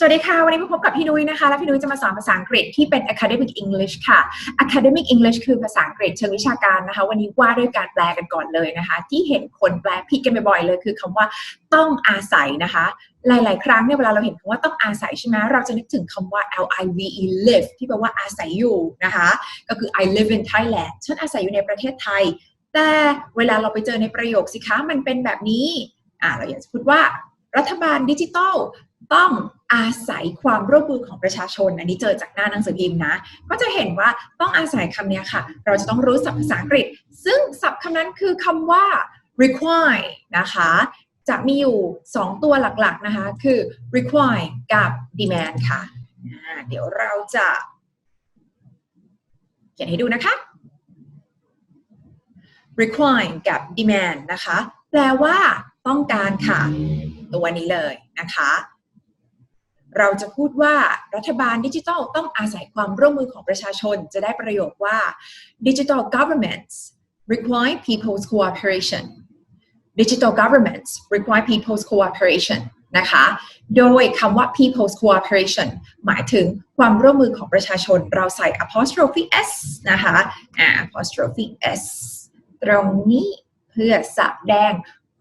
สวัสดีค่ะ วันนี้มาพบกับพี่นุ้ยนะคะ และพี่นุ้ยจะมาสอนภาษาอังกฤษที่เป็น academic English ค่ะ academic English คือภาษาอังกฤษเชิงวิชาการนะคะ วันนี้ว่าด้วยการแปลกันก่อนเลยนะคะ ที่เห็นคนแปลผิดกันบ่อยๆเลย คือคำว่าต้องอาศัยนะคะ หลายๆ ครั้งเนี่ยเวลาเราเห็นคำว่าต้องอาศัยใช่ไหมเราจะนึกถึงคำว่า L I V E live ที่แปลว่าอาศัยอยู่นะคะ ก็คือ I live in Thailand ฉันอาศัยอยู่ในประเทศไทย แต่เวลาเราไปเจอในประโยคสิคะมันเป็นแบบนี้อ่าเราอยากจะพูดว่ารัฐบาลดิจิทัล ต้องอาศัยความร่วมมือของประชาชน อันนี้เจอจากหน้าหนังสือพิมพ์นะ ก็จะเห็นว่าต้องอาศัยคำนี้ค่ะ เราจะต้องรู้ศัพท์ภาษาอังกฤษ ซึ่งศัพท์คำนั้นคือคำว่า require นะคะ จะมีอยู่ 2 ตัวหลักๆนะคะ คือ require กับ demand ค่ะ เดี๋ยวเราจะเขียนให้ดูนะคะ require กับ demand นะคะ แปลว่าต้องการค่ะ ตัวนี้เลยนะคะ เราจะพูดว่ารัฐบาลดิจิทัลต้องอาศัยความร่วมมือของประชาชน จะได้ประโยคว่า digital governments require people's cooperation digital governments require people's cooperation นะคะ โดยคำว่า people's cooperation หมายถึงความร่วมมือของประชาชน เราใส่ apostrophe s นะคะ apostrophe s ตรงนี้เพื่อแสดง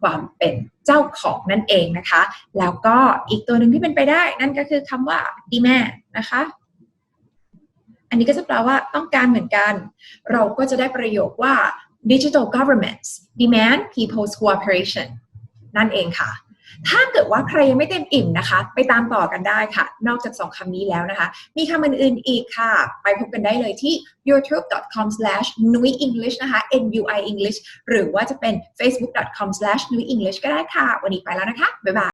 ความเป็นเจ้าของนั่นเองนะคะ แล้วก็อีกตัวหนึ่งที่เป็นไปได้ นั่นก็คือคำว่า demand นะคะ อันนี้ก็จะแปลว่าต้องการเหมือนกัน เราก็จะได้ประโยคว่า digital governments demand people's cooperation นั่นเองค่ะ ถ้าเกิดว่าใครยังไม่เต็มอิ่มนะคะ ไปตามต่อกันได้ค่ะ นอกจากสองคำนี้แล้วนะคะ มีคำอื่นๆอีกค่ะ ไปพบกันได้เลยที่ youtube.com/nuyenglish นะคะ nui english หรือว่าจะเป็น facebook.com/nuyenglish ก็ได้ค่ะ วันนี้ไปแล้วนะคะ บ๊ายบาย